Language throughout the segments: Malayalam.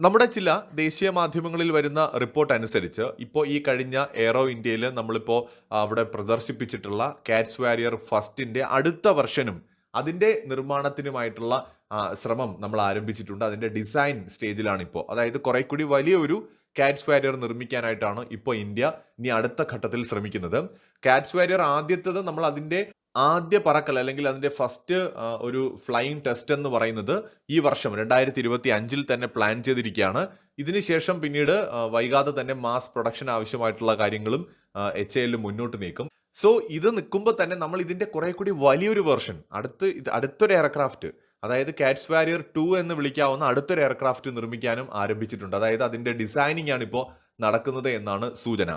നമ്മുടെ ചില ദേശീയ മാധ്യമങ്ങളിൽ വരുന്ന റിപ്പോർട്ട് അനുസരിച്ച് ഇപ്പോൾ ഈ കഴിഞ്ഞ എയറോ ഇന്ത്യയിൽ നമ്മളിപ്പോൾ അവിടെ പ്രദർശിപ്പിച്ചിട്ടുള്ള കാറ്റ്സ് വാരിയർ ഫസ്റ്റിന്റെ അടുത്ത വർഷനും അതിന്റെ നിർമ്മാണത്തിനുമായിട്ടുള്ള ശ്രമം നമ്മൾ ആരംഭിച്ചിട്ടുണ്ട്. അതിന്റെ ഡിസൈൻ സ്റ്റേജിലാണ് ഇപ്പോൾ അതായത് കുറേ കൂടി വലിയൊരു കാറ്റ്സ് വാരിയർ നിർമ്മിക്കാനായിട്ടാണ് ഇപ്പോൾ ഇന്ത്യ ഇനി അടുത്ത ഘട്ടത്തിൽ ശ്രമിക്കുന്നത്. കാറ്റ്സ് വാരിയർ ആദ്യത്തത് നമ്മൾ അതിന്റെ ആദ്യ പറക്കൽ അല്ലെങ്കിൽ അതിന്റെ ഫസ്റ്റ് ഒരു ഫ്ലൈയിങ് ടെസ്റ്റ് എന്ന് പറയുന്നത് ഈ വർഷം രണ്ടായിരത്തി ഇരുപത്തി അഞ്ചിൽ തന്നെ പ്ലാൻ ചെയ്തിരിക്കുകയാണ്. ഇതിനുശേഷം പിന്നീട് വൈകാതെ തന്നെ മാസ് പ്രൊഡക്ഷൻ ആവശ്യമായിട്ടുള്ള കാര്യങ്ങളും എച്ച് എല്ലിൽ മുന്നോട്ട് നീക്കും. സോ ഇത് നിൽക്കുമ്പോൾ തന്നെ നമ്മൾ ഇതിന്റെ കുറെ കൂടി വലിയൊരു വെർഷൻ അടുത്ത് ഇത് അടുത്തൊരു എയർക്രാഫ്റ്റ് അതായത് കാറ്റ്സ് വാരിയർ ടു എന്ന് വിളിക്കാവുന്ന അടുത്തൊരു എയർക്രാഫ്റ്റ് നിർമ്മിക്കാനും ആരംഭിച്ചിട്ടുണ്ട്. അതായത് അതിന്റെ ഡിസൈനിങ് ആണ് ഇപ്പോൾ നടക്കുന്നത് എന്നാണ് സൂചന.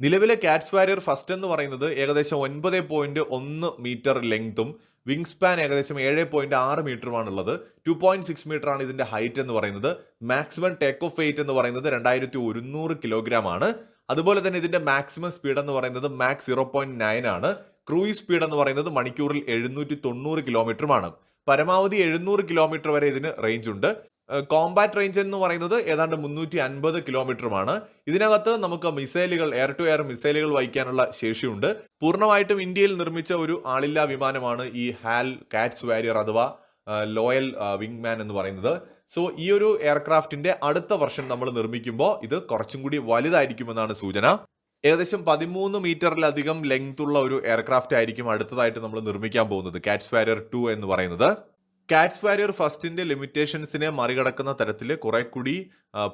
നിലവിലെ കാറ്റ്സ് വാരിയർ ഫസ്റ്റ് എന്ന് പറയുന്നത് ഏകദേശം ഒൻപത് പോയിന്റ് ഒന്ന് മീറ്റർ ലെങ്തും വിങ് സ്പാൻ ഏകദേശം ഏഴ് പോയിന്റ് ആറ് മീറ്ററുമാണുള്ളത് ടു പോയിന്റ് സിക്സ് മീറ്റർ ആണ് ഇതിന്റെ ഹൈറ്റ് എന്ന് പറയുന്നത്. മാക്സിമം ടേക്ക് ഓഫ് വെയിറ്റ് എന്ന് പറയുന്നത് രണ്ടായിരത്തി ഒരുന്നൂറ് കിലോഗ്രാം ആണ്. അതുപോലെ തന്നെ ഇതിന്റെ മാക്സിമം സ്പീഡ് എന്ന് പറയുന്നത് മാക്സ് സീറോ പോയിന്റ് നയൻ ആണ്. ക്രൂയിസ് സ്പീഡ് എന്ന് പറയുന്നത് മണിക്കൂറിൽ എഴുന്നൂറ്റി തൊണ്ണൂറ് കിലോമീറ്ററുമാണ് പരമാവധി എഴുന്നൂറ് കിലോമീറ്റർ വരെ ഇതിന് റേഞ്ച് ഉണ്ട്. കോമ്പാറ്റ് റേഞ്ച് എന്ന് പറയുന്നത് ഏതാണ്ട് മുന്നൂറ്റി അൻപത് കിലോമീറ്ററുമാണ് ഇതിനകത്ത് നമുക്ക് മിസൈലുകൾ എയർ ടു എയർ മിസൈലുകൾ വഹിക്കാനുള്ള ശേഷിയുണ്ട്. പൂർണമായിട്ടും ഇന്ത്യയിൽ നിർമ്മിച്ച ഒരു ആളില്ലാ വിമാനമാണ് ഈ ഹാൽ കാറ്റ്സ് വാരിയർ അഥവാ ലോയൽ വിങ് മാൻ എന്ന് പറയുന്നത്. സോ ഈ ഒരു എയർക്രാഫ്റ്റിന്റെ അടുത്ത വർഷം നമ്മൾ നിർമ്മിക്കുമ്പോൾ ഇത് കുറച്ചും കൂടി വലുതായിരിക്കുമെന്നാണ് സൂചന. ഏകദേശം പതിമൂന്ന് മീറ്ററിലധികം ലെങ്ത് ഉള്ള ഒരു എയർക്രാഫ്റ്റ് ആയിരിക്കും അടുത്തതായിട്ട് നമ്മൾ നിർമ്മിക്കാൻ പോകുന്നത്. കാറ്റ്സ് വാരിയർ ടു എന്ന് പറയുന്നത്. കാറ്റ്സ് വാരിയർ ഫസ്റ്റിന്റെ ലിമിറ്റേഷൻസിനെ മറികടക്കുന്ന തരത്തിൽ കുറെ കൂടി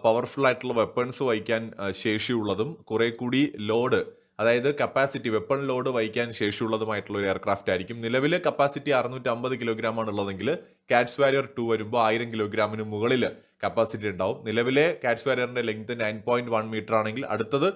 പവർഫുൾ ആയിട്ടുള്ള വെപ്പൺസ് വഹിക്കാൻ ശേഷിയുള്ളതും കുറെ കൂടി ലോഡ് അതായത് കപ്പാസിറ്റി വെപ്പൺ ലോഡ് വഹിക്കാൻ ശേഷിയുള്ളതുമായിട്ടുള്ള ഒരു എയർക്രാഫ്റ്റ് ആയിരിക്കും. നിലവിൽ കപ്പാസിറ്റി അറുന്നൂറ്റി അമ്പത് കിലോഗ്രാം ആണ് ഉള്ളതെങ്കിൽ കാറ്റ്സ് വാരിയർ ടു വരുമ്പോൾ ആയിരം കിലോഗ്രാമിന് മുകളിൽ കപ്പാസിറ്റി ഉണ്ടാവും. നിലവിലെ Katz വാരിയറിന്റെ length nine point one metre ആണെങ്കിൽ അടുത്തത്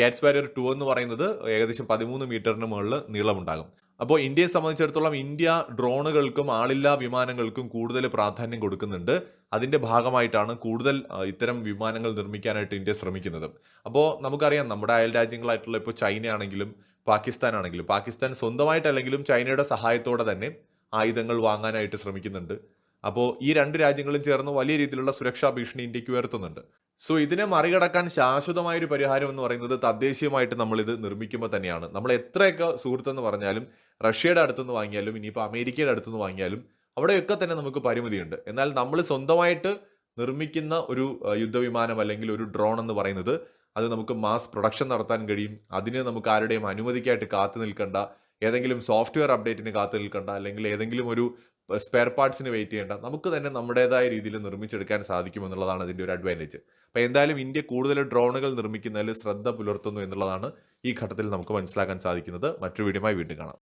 കാറ്റ്സ് വാരിയർ ടു എന്ന് പറയുന്നത് ഏകദേശം പതിമൂന്ന് മീറ്ററിന് മുകളിൽ നീളമുണ്ടാകും. അപ്പോൾ ഇന്ത്യയെ സംബന്ധിച്ചിടത്തോളം ഇന്ത്യ ഡ്രോണുകൾക്കും ആളില്ലാ വിമാനങ്ങൾക്കും കൂടുതൽ പ്രാധാന്യം കൊടുക്കുന്നുണ്ട്. അതിന്റെ ഭാഗമായിട്ടാണ് കൂടുതൽ ഇത്തരം വിമാനങ്ങൾ നിർമ്മിക്കാനായിട്ട് ഇന്ത്യ ശ്രമിക്കുന്നത്. അപ്പോൾ നമുക്കറിയാം നമ്മുടെ അയൽ രാജ്യങ്ങളായിട്ടുള്ള ഇപ്പോൾ ചൈനയാണെങ്കിലും പാകിസ്ഥാൻ ആണെങ്കിലും പാകിസ്ഥാൻ സ്വന്തമായിട്ടല്ലെങ്കിലും ചൈനയുടെ സഹായത്തോടെ തന്നെ ആയുധങ്ങൾ വാങ്ങാനായിട്ട് ശ്രമിക്കുന്നുണ്ട്. അപ്പോൾ ഈ രണ്ട് രാജ്യങ്ങളും ചേർന്ന് വലിയ രീതിയിലുള്ള സുരക്ഷാ ഭീഷണി ഇന്ത്യയ്ക്ക് ഉയർത്തുന്നുണ്ട്. സോ ഇതിനെ മറികടക്കാൻ ശാശ്വതമായ ഒരു പരിഹാരം എന്ന് പറയുന്നത് തദ്ദേശീയമായിട്ട് നമ്മൾ ഇത് നിർമ്മിക്കുമ്പോൾ തന്നെയാണ്. നമ്മൾ എത്രയൊക്കെ സുഹൃത്തെന്ന് പറഞ്ഞാലും റഷ്യയുടെ അടുത്തുനിന്ന് വാങ്ങിയാലും ഇനിയിപ്പോൾ അമേരിക്കയുടെ അടുത്തുനിന്ന് വാങ്ങിയാലും അവിടെയൊക്കെ തന്നെ നമുക്ക് പരിമിതിയുണ്ട്. എന്നാൽ നമ്മൾ സ്വന്തമായിട്ട് നിർമ്മിക്കുന്ന ഒരു യുദ്ധവിമാനം അല്ലെങ്കിൽ ഒരു ഡ്രോൺ എന്ന് പറയുന്നത് അത് നമുക്ക് മാസ് പ്രൊഡക്ഷൻ നടത്താൻ കഴിയും. അതിന് നമുക്ക് ആരുടെയും അനുമതിക്കായിട്ട് കാത്തു നിൽക്കേണ്ട. ഏതെങ്കിലും സോഫ്റ്റ്വെയർ അപ്ഡേറ്റിന് കാത്തു നിൽക്കേണ്ട. അല്ലെങ്കിൽ ഏതെങ്കിലും ഒരു സ്പെയർ പാർട്സിന് വെയിറ്റ് ചെയ്യേണ്ട. നമുക്ക് തന്നെ നമ്മുടേതായ രീതിയിൽ നിർമ്മിച്ചെടുക്കാൻ സാധിക്കുമെന്നുള്ളതാണ് അതിന്റെ ഒരു അഡ്വാന്റേജ് അപ്പോൾ എന്തായാലും ഇന്ത്യ കൂടുതൽ ഡ്രോണുകൾ നിർമ്മിക്കുന്നതിൽ ശ്രദ്ധ പുലർത്തുന്നു എന്നുള്ളതാണ് ഈ ഘട്ടത്തിൽ നമുക്ക് മനസ്സിലാക്കാൻ സാധിക്കുന്നത്. മറ്റൊരു വീഡിയോമായി വീണ്ടും കാണാം.